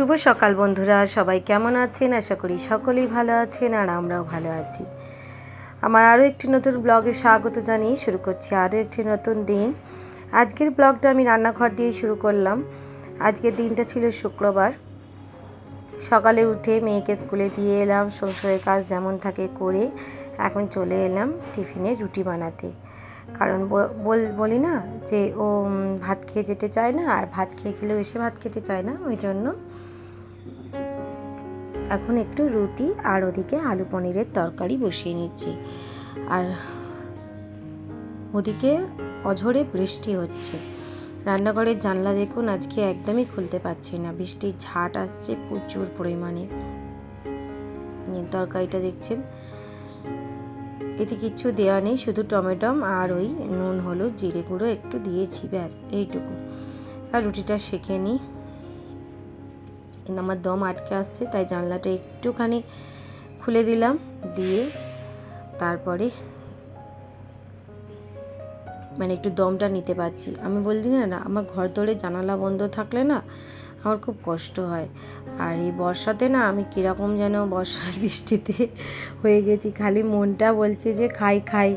শুভ সকাল বন্ধুরা, সবাই কেমন আছেন? আশা করি সকলেই ভালো আছেন আর আমরাও ভালো আছি। আমার আরও একটি নতুন ব্লগে স্বাগত জানিয়ে শুরু করছি আরও একটি নতুন দিন। আজকের ব্লগটা আমি রান্নাঘর দিয়ে শুরু করলাম। আজকের দিনটা ছিল শুক্রবার। সকালে উঠে মেয়েকে স্কুলে দিয়ে এলাম, সংসারের কাজ যেমন থাকে করে এখন চলে এলাম টিফিনে রুটি বানাতে। কারণ বলি না যে ও ভাত খেয়ে যেতে চায় না আর ভাত খেয়ে খেলেও এসে ভাত খেতে চায় না, ওই জন্য এখন একটু রুটি আর ওদিকে আলু পনিরের তরকারি বসিয়ে নিচ্ছি। আর ওদিকে অঝরে বৃষ্টি হচ্ছে। রান্নাঘরের জানলা দেখুন, আজকে একদমই খুলতে পারছি না। বৃষ্টির ঝাট আসছে প্রচুর পরিমাণে। তরকারিটা দেখছেন। এতে কিছু দেওয়া নেই, শুধু টমেটম আর ওই নুন, হলুদ, জিরে গুঁড়ো একটু দিয়েছি, ব্যাস, এইটুকু। আর রুটিটা সেঁকে নিই। কিন্তু আমার দম আটকে আসছে, তাই জানলাটা একটুখানি খুলে দিলাম, দিয়ে তারপরে মানে একটু দমটা নিতে পারছি। আমি বলছি, না না, আমার ঘর দৌড়ে জানালা বন্ধ থাকলে না আমার খুব কষ্ট হয়। আর এই বর্ষাতে না আমি কীরকম যেন বর্ষার বৃষ্টিতে হয়ে গেছি। খালি মনটা বলছে যে, খাই খাই।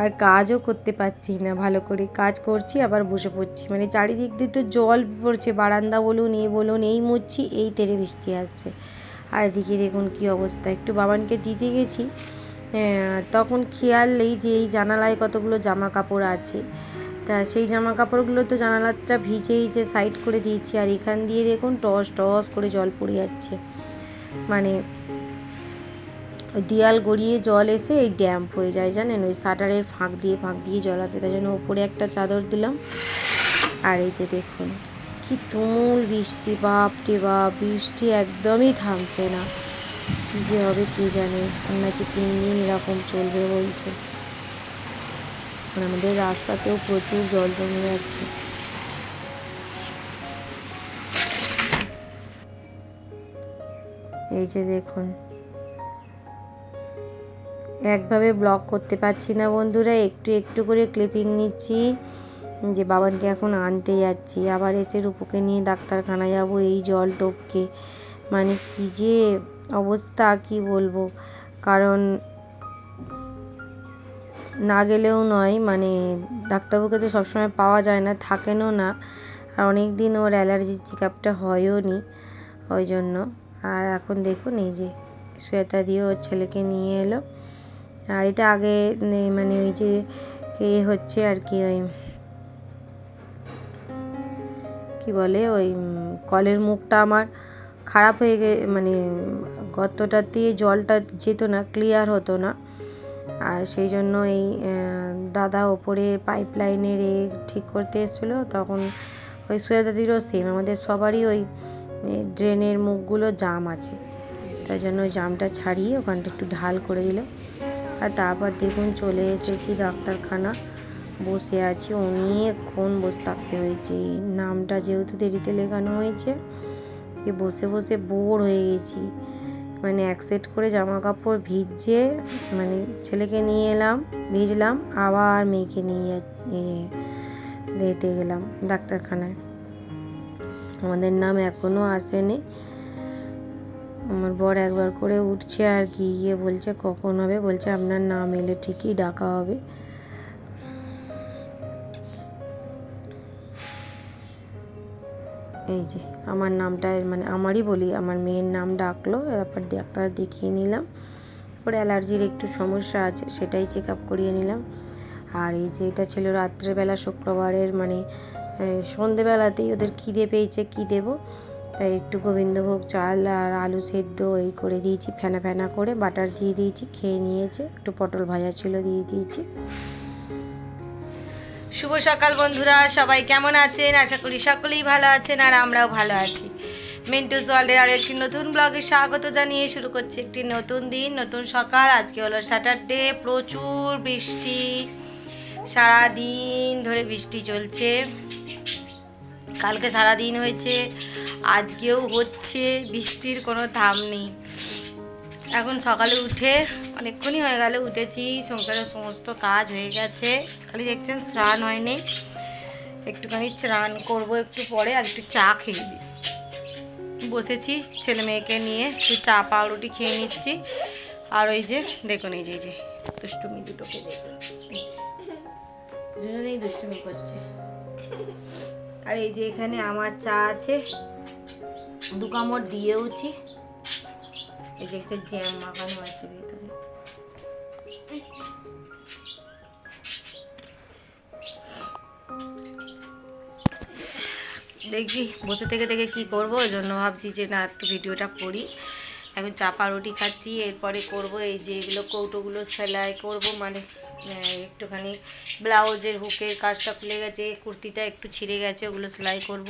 আর কাজও করতে পারছি না, ভালো করে কাজ করছি, আবার বসে পড়ছি। মানে চারিদিক দিয়ে তো জল পড়ছে, বারান্দা বলুন এই বলুন, এই মুছছি এই তেরে বৃষ্টি আসছে। আর এদিকে দেখুন কি অবস্থা, একটু বাবানকে দিতে গেছি তখন খেয়াল নেই যে এই জানালায় কতগুলো জামা কাপড় আছে। তা সেই জামা কাপড়গুলো তো জানালাটা ভিজেই যে সাইড করে দিয়েছি, আর এখান দিয়ে দেখুন টস টস করে জল পড়ে যাচ্ছে। মানে ওই দেয়াল গড়িয়ে জল এসে এই ড্যাম্প হয়ে যায় জানেন? ওই শাটারের ফাঁক দিয়ে ফাঁক দিয়ে জল আসে, তাই জন্য ওপরে একটা চাদর দিলাম। আর এই যে দেখুন, কি তুমুল বৃষ্টি, বাপ রে বাপ, বৃষ্টি একদমই থামছে না। কী যে হবে কে জানে? নাকি তিন দিন এরকম চলবে বলছে। আমাদের রাস্তাতেও প্রচুর জল জমে যাচ্ছে। এই যে দেখুন একভাবে ব্লগ করতে পারছি না বন্ধুরা, একটু একটু করে ক্লিপিং নিচ্ছি। যে বাবানকে এখন আনতে যাচ্ছি, আবার এসে রূপুকে নিয়ে ডাক্তারখানা যাব এই জল টপকে। মানে কি যে অবস্থা, কি বলব? কারণ না গেলেও নয় মানে ডাক্তারবাবুকে তো সবসময় পাওয়া যায় না, থাকেনও না। আর অনেক দিন ওর অ্যালার্জির চেক আপটা হয়ও নি, ওই জন্য। আর এখন দেখুন এই যে, শ্বেতা দিয়ে ওর ছেলেকে নিয়ে এলো। আর এটা আগে মানে ওই যে এ হচ্ছে আর কি ওই, কি বলে ওই কলের মুখটা আমার খারাপ হয়ে গে মানে গর্তটা দিয়ে জলটা যেত না ক্লিয়ার হতো না। আর সেই জন্য এই দাদা ওপরে পাইপ লাইনের এ ঠিক করতে এসেছিল, তখন ওই সুয়েদাদিরও সেম আমাদের সবারই ওই ড্রেনের মুখগুলো জাম আছে। তাই জন্য জামটা ছাড়িয়ে ওখানটা একটু ঢাল করে দিল। আর তারপর দেখুন চলে এসেছি ডাক্তারখানা। বসে আছি, অনেকক্ষণ বসে থাকতে হয়েছে। নামটা যেহেতু দেরিতে লেখানো হয়েছে, এ বসে বসে বোর হয়ে গেছি। মানে এক সেট করে জামা কাপড় ভিজে মানে ছেলেকে নিয়ে এলাম, ভিজলাম, আবার মেয়েকে নিয়ে দিতে গেলাম ডাক্তারখানায়। আমাদের নাম এখনও আসেনি। আমার বর একবার করে উঠছে আর কি, গিয়ে বলছে কখন হবে? বলছে আপনার নাম এলে ঠিকই ডাকা হবে। এই যে, আমার নামটা মানে আমারই বলি, আমার মেয়ের নাম ডাকলো তারপর ডাক্তার দেখিয়ে নিলাম। ওর অ্যালার্জির একটু সমস্যা আছে, সেটাই চেক আপ করিয়ে নিলাম। আর এই যে, এটা ছিল রাত্রেবেলা শুক্রবারের মানে সন্ধেবেলাতেই ওদের খিদে পেয়েছে, কী দেবো? তাই একটু গোবিন্দভোগ চাল আর আলু সেদ্ধ এই করে দিয়েছি, ফেনা ফেনা করে। বাটার দিয়ে দিয়েছি, খেয়ে নিয়েছে। একটু পটল ভাজা ছিল, দিয়ে দিয়েছি। শুভ সকাল বন্ধুরা, সবাই কেমন আছেন? আশা করি সকলেই ভালো আছেন আর আমরাও ভালো আছি। মিন্টুস ওয়ার্ল্ডের আরও একটি নতুন ব্লগে স্বাগত জানিয়ে শুরু করছি একটি নতুন দিন, নতুন সকাল। আজকে হলো স্যাটারডে, প্রচুর বৃষ্টি সারা দিন ধরে বৃষ্টি চলছে। কালকে সারা দিন হয়েছে, আজকেও হচ্ছে, বৃষ্টির কোনো থাম নেই। এখন সকালে উঠে, অনেকক্ষণই হয়ে গেল, উঠেছি, সংসারের সমস্ত কাজ হয়ে গেছে। খালি দেখছেন স্নান হয়নি, একটুখানি স্নান করব একটু পরে, আর একটু চা খেয়ে দিই বসেছি ছেলে মেয়েকে নিয়ে, একটু চা পাউরুটি খেয়ে নিচ্ছি। আর ওই যে, দেখুন এই যে এই যে, দুষ্টুমি দুটোকে দেখুন। দুজনেই দুষ্টুমি করছে। আর এই যে এখানে আমার চা আছে, দু কামড় দিয়েওছি। এই যে একটা জ্যাম মাখানো আছে ভেতরে। দেখি, বসে থেকে থেকে কি করব, ওই জন্য ভাবছি যে না, একটু ভিডিওটা করি। এখন চাপা রুটি খাচ্ছি, এরপরে করব এই যে এগুলো কৌটোগুলো সেলাই করব মানে একটুখানি ব্লাউজের হুকের কাজটা খুলে গেছে কুর্তিটা একটু ছিঁড়ে গেছে ওগুলো সেলাই করব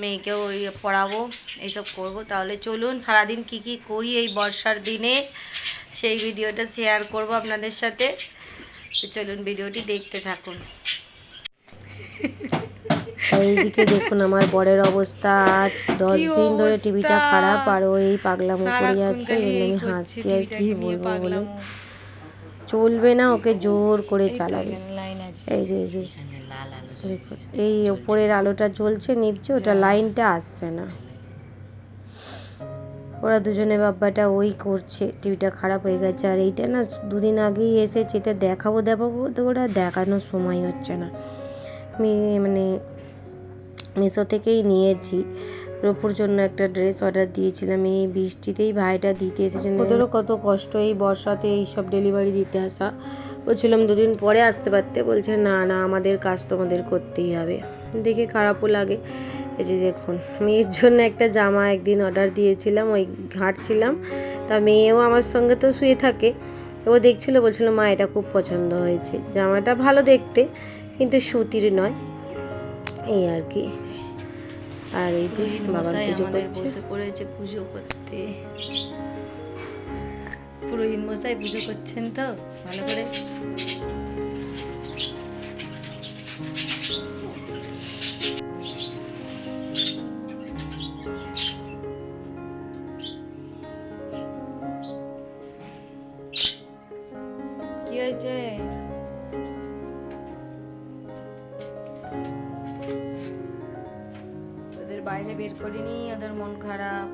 মেয়েকেও ওই পড়াবো এইসব করব। তাহলে চলুন সারাদিন কি কি করি এই বর্ষার দিনে সেই ভিডিওটা শেয়ার করব আপনাদের সাথে। চলুন ভিডিওটি দেখতে থাকুন। এইদিকে দেখুন আমার বরের অবস্থা আজ দশ দিন ধরে টিভিটা খারাপ আর ও এই পাগলামো করে যাচ্ছে আমি হাসছি আর কি বলব বলে পাগলামো। চলবে না ওকে জোর করে চালাবে। এখানে লাইন আছে। এই যে এই যে। দেখুন এই ওপরের আলোটা জ্বলছে নিভছে ওটা লাইনটা আসছে না। ওরা দুজনে বাব্বাটা ওই করছে টিভিটা খারাপ হয়ে গেছে। আর এইটা না দুদিন আগেই এসেছে এটা দেখাবো দেখাবো তো ওরা দেখানোর সময় হচ্ছে না। মানে মিশো থেকেই নিয়েছি। রোপুর জন্য একটা ড্রেস অর্ডার দিয়েছিলাম। এই বৃষ্টিতেই ভাইটা দিতে এসেছেন। ওদেরও কত কষ্ট এই বর্ষাতে এই সব ডেলিভারি দিতে আসা। বলছিলাম দুদিন পরে আসতে পারতে। বলছে, না না, আমাদের কাজ তোমাদের করতেই হবে। দেখে খারাপও লাগে। এই যে দেখুন, মেয়ের জন্য একটা জামা একদিন অর্ডার দিয়েছিলাম, ওই ঘাঁটছিলাম। তা মেয়েও আমার সঙ্গে তো শুয়ে থাকে। ও দেখছিল, বলছিল, মা, এটা খুব পছন্দ হয়েছে। জামাটা ভালো দেখতে, কিন্তু সুতির নয়। এই আর কি। আর এই যে বাবার পুজো করছে। পড়েছে পুজো করতে। পুরোহিত মশাই পুজো করছেন তো ভালো করে। কি হয়েছে? বাইরে বের করিনি, ওদের মন খারাপ।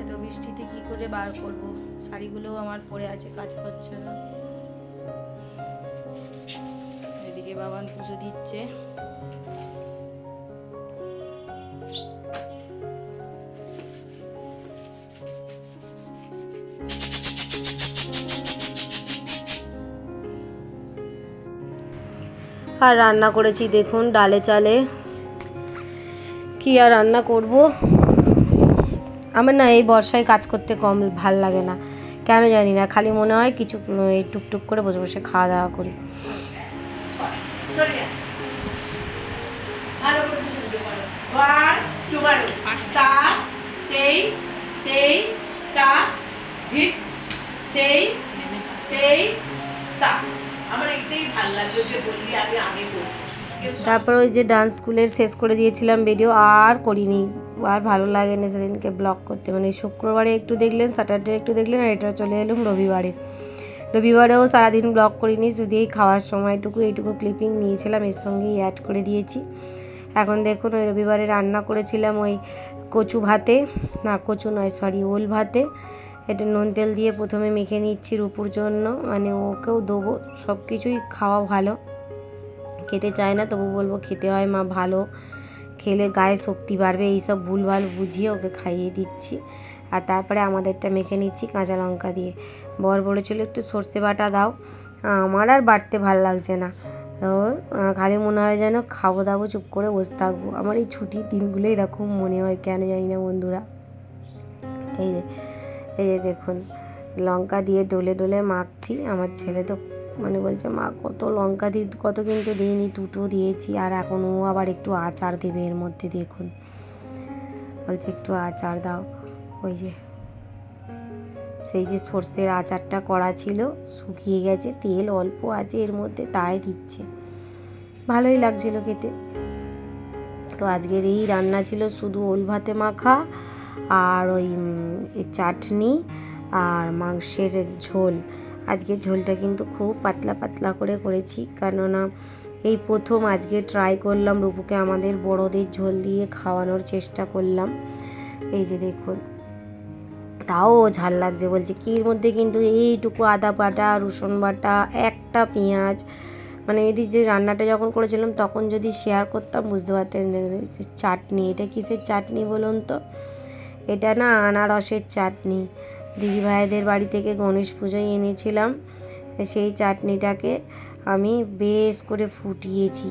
এত বৃষ্টিতে কি করে বার করব? শাড়িগুলো আমার পরে আছে, কাজ করছে না। এদিকে বাবান পুজো দিচ্ছে। আর রান্না করেছি, দেখুন, ডালে চালে। কি আর রান্না করব? আমার না এই বর্ষায় কাজ করতে কম ভালো লাগে না। কেন জানি না, খালি মনে হয় কিছু, এই টুকটুক করে বসে বসে খাওয়া দাওয়া করি. আমার এটাই ভালো লাগল যে বললি আমি আগে করব তারপর ওই যে ডান্স স্কুলের শেষ করে দিয়েছিলাম ভিডিও আর করিনি। আর ভালো লাগে না সেদিনকে ব্লগ করতে। মানে শুক্রবারে একটু দেখলেন স্যাটারডে একটু দেখলেন, আর এটা চলে এলাম রবিবারে। রবিবারেও সারাদিন ব্লগ করিনি, শুধু এই খাওয়ার সময়টুকু, এইটুকু ক্লিপিং নিয়েছিলাম, এর সঙ্গেই অ্যাড করে দিয়েছি। এখন দেখুন, ওই রবিবারে রান্না করেছিলাম ওই কচু ভাতে। না, কচু নয় সরি ওল ভাতে। এটা নুন তেল দিয়ে প্রথমে মেখে নিচ্ছি রুপুর জন্য। মানে ওকেও দেবো সব কিছুই খাওয়া ভালো। খেতে চায় না, তবু বলব খেতে হয় মা, ভালো। খেলে গায়ে শক্তি বাড়বে, এইসব ভুলভাল বুঝিয়ে ওকে খাইয়ে দিচ্ছি। আর তারপরে আমাদেরটা মেখে নিচ্ছি কাঁচা লঙ্কা দিয়ে। বর বলেছিল, একটু সর্ষে বাটা দাও। আমার আর বাড়তে ভালো লাগছে না। তো খালি মনে হয় যেন খাব দাবো, চুপ করে বসে থাকব। আমার এই ছুটির দিনগুলো এরকম মনে হয়, কেন জানি না বন্ধুরা। এই যে এই যে দেখুন, লঙ্কা দিয়ে ডলে ডলে মাখছি। আমার ছেলে তো মানে বলছে, মা, কত লঙ্কা দি, কত কিন্তু দিইনি, দুটো দিয়েছি, আর এখন ও আবার একটু আচার দেবে এর মধ্যে, দেখুন। বলছে, একটু আচার দাও। ওই যে, সেই যে সর্ষের আচারটা করা ছিল, শুকিয়ে গেছে, তেল অল্প আছে এর মধ্যে, তাই দিচ্ছে। ভালোই লাগছিল খেতে। তো আজকের এই রান্না ছিল শুধু ওল ভাতে মাখা আর ওই চাটনি আর মাংসের ঝোল। আজকে ঝোলটা কিন্তু খুব পাতলা পাতলা করে করেছি। কেননা এই প্রথম আজকে ট্রাই করলাম রূপুকে আমাদের বড়দের ঝোল দিয়ে খাওয়ানোর চেষ্টা করলাম। এই যে দেখুন, তাও ঝাল লাগছে বলছে। কি এর মধ্যে কিন্তু এইটুকু আদা বাটা, রসুন বাটা, একটা পেঁয়াজ। মানে যদি যে রান্নাটা যখন করেছিলাম তখন যদি শেয়ার করতাম বুঝতে পারতেন চাটনি। এটা কিসের চাটনি বলুন তো? এটা না আনারসের চাটনি। দিদি ভাইদের বাড়ি থেকে গণেশ পুজোয় এনেছিলাম, সেই চাটনিটাকে আমি বেশ করে ফুটিয়েছি।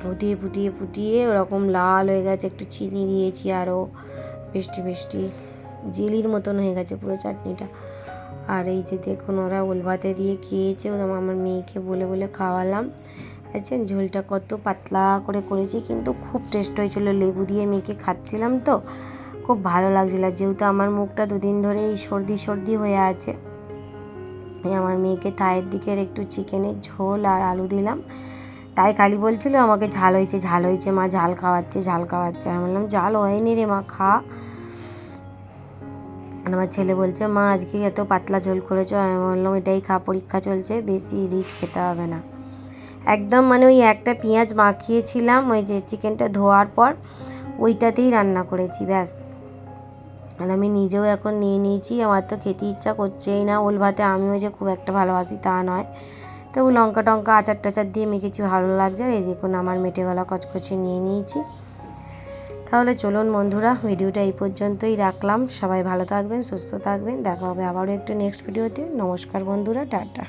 ফুটিয়ে ফুটিয়ে ফুটিয়ে ওরকম লাল হয়ে গেছে, একটু চিনি দিয়েছি আরও মিষ্টি মিষ্টি জেলির মতন হয়ে গেছে পুরো চাটনিটা। আর এই যে দেখুন ওরা ওল ভাতে দিয়ে খেয়েছে, ওরা আমার মেয়েকে বলে বলে খাওয়ালাম। আচ্ছা ঝোলটা কত পাতলা করে করেছি, কিন্তু খুব টেস্ট হয়েছিল, লেবু দিয়ে মেয়েকে খাচ্ছিলাম তো। খুব ভালো লাগছিল। যেহেতু আমার মুখটা দুদিন ধরে এই সর্দি সর্দি হয়ে আছে আমার মেয়েকে থায়ের দিকের একটু চিকেনের ঝোল আর আলু দিলাম। তাই কালি বলছিল, আমাকে ঝাল হয়েছে ঝাল হয়েছে, মা ঝাল খাওয়াচ্ছে ঝাল খাওয়াচ্ছে। আমি বললাম, ঝাল হয়নি রে মা, খা। আর আমার ছেলে বলছে, মা, আজকে এত পাতলা ঝোল করেছ। আমি বললাম, এটাই খা, পরীক্ষা চলছে, বেশি রিচ খেতে হবে না। একদম মানে ওই একটা পেঁয়াজ মাখিয়েছিলাম, ওই যে চিকেনটা ধোয়ার পর, ওইটাতেই রান্না করেছি, ব্যাস। আর আমি নিজেও এখন নিয়ে নিয়েছি, আমার তো খেতে ইচ্ছা করছেই না। ওল ভাতে আমিও যে খুব একটা ভালোবাসি তা নয়। তবু লঙ্কা টঙ্কা, আচার টাচার দিয়ে মেখেছি ভালো লাগছে। আর এই দেখুন আমার মেটে গলা কচকচে নিয়ে নিয়েছি। তাহলে চলুন বন্ধুরা, ভিডিওটা এই পর্যন্তই রাখলাম। সবাই ভালো থাকবেন, সুস্থ থাকবেন। দেখা হবে আবারও একটু নেক্সট ভিডিওতে নমস্কার বন্ধুরা, টাটা।